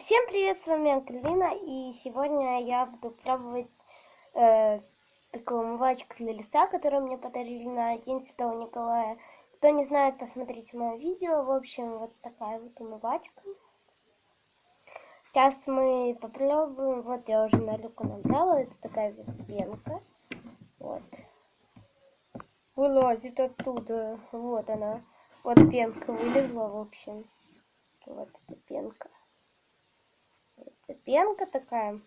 Всем привет, с вами Ангелина, и сегодня я буду пробовать э, такую умывачку для лица, которую мне подарили на День Святого Николая. Кто не знает, посмотрите мое видео. В общем, вот такая вот умывачка. Сейчас мы попробуем. Вот я уже на люку набрала. Это такая вот пенка. Вот. Вылазит оттуда. Вот она. Вот пенка вылезла, в общем. Вот эта пенка. Пенка такая.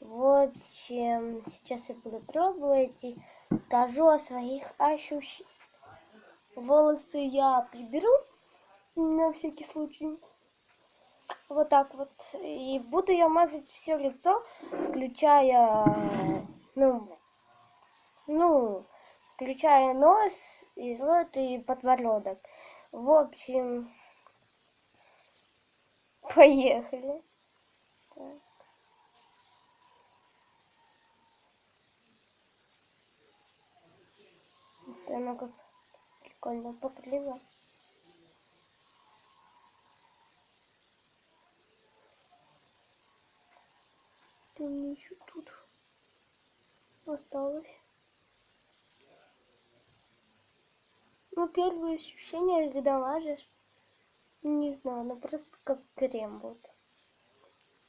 В общем, сейчас я буду пробовать и скажу о своих ощущениях. Волосы я приберу на всякий случай. Вот так вот. И буду я мазать все лицо, включая, ну, ну, включая нос и рот и подбородок. В общем, поехали. Так. Это как прикольно покрыла. Ты мне еще тут осталось. Ну, первые ощущения, когда мажешь, не знаю, ну просто как крем вот.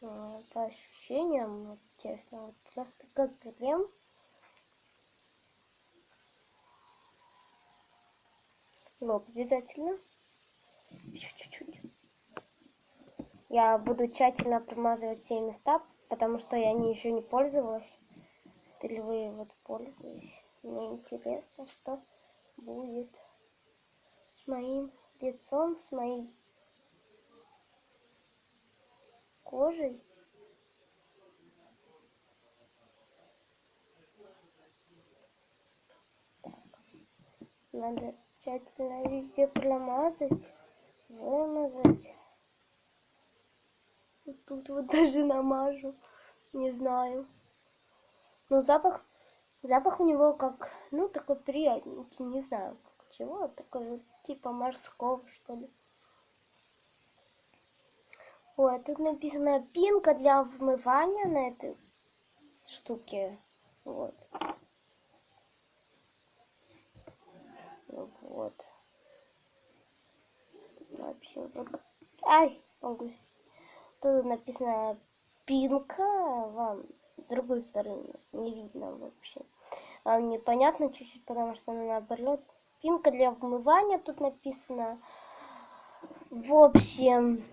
По ощущениям, честно, вот просто как крем. Лоб обязательно. Еще чуть-чуть. Я буду тщательно промазывать все места, потому что я не еще не пользовалась. Вы вот пользуетесь. Мне интересно, что будет с моим лицом, с моей кожей. Надо тщательно везде промазать, вымазать. Вот тут вот даже намажу, не знаю. Но запах, запах у него как, ну, такой приятненький, не знаю, чего, такой вот типа морского, что ли. Ой, тут написано пинка для вмывания на этой штуке. Вот. Вот. Вообще, вот. Ай, могу. Тут написано пинка. Вам с другой стороны не видно вообще. Вам непонятно чуть-чуть, потому что она наоборот. Пинка для вмывания тут написано. В общем,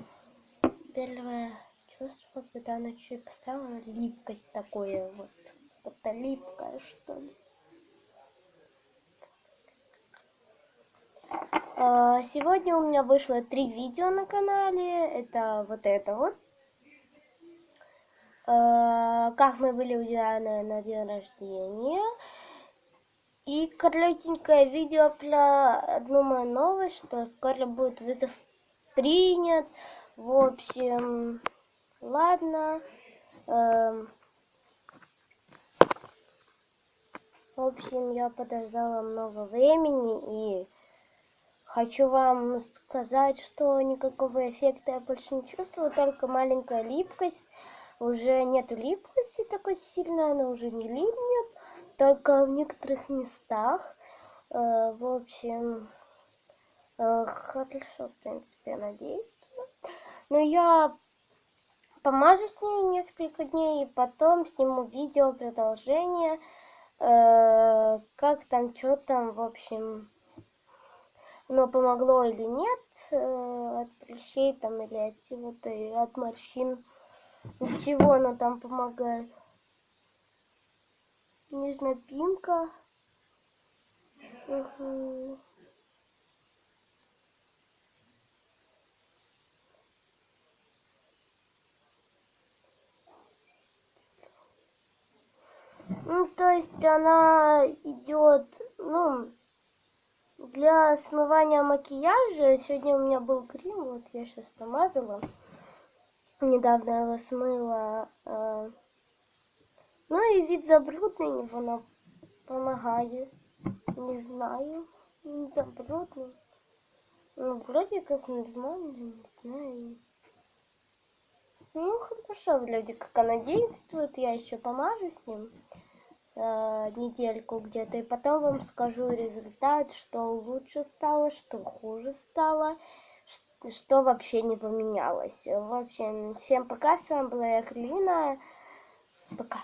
первое чувство, когда она чуть поставила липкость такое вот. Это липкое, что ли. А, сегодня у меня вышло три видео на канале. Это вот это вот. А, как мы были у Дианы на день рождения. И коротенькое видео про одну мою новость, что скоро будет вызов принят. В общем, ладно. Эм, в общем, я подождала много времени и хочу вам сказать, что никакого эффекта я больше не чувствую, только маленькая липкость. Уже нету липкости такой сильной, она уже не липнет, только в некоторых местах. Э, в общем, э, хорошо, в принципе, надеюсь. Но я помажу с ней несколько дней, и потом сниму видео продолжение, э, как там, что там, в общем, оно помогло или нет э, от прыщей там или от чего-то, от морщин. Ничего оно там помогает. Нежная пинка. Угу. Ну, то есть она идет, ну, для смывания макияжа. Сегодня у меня был крем, вот я сейчас помазала. Недавно его смыла. А. Ну и вид забрудный него помогает. Не знаю, забрудный. Ну, вроде как нормально, не знаю. Ну, хорошо, вроде как оно действует. Я еще помажу с ним э, недельку где-то. И потом вам скажу результат, что лучше стало, что хуже стало, ш- что вообще не поменялось. В общем, всем пока. С вами была я, Клина. Пока.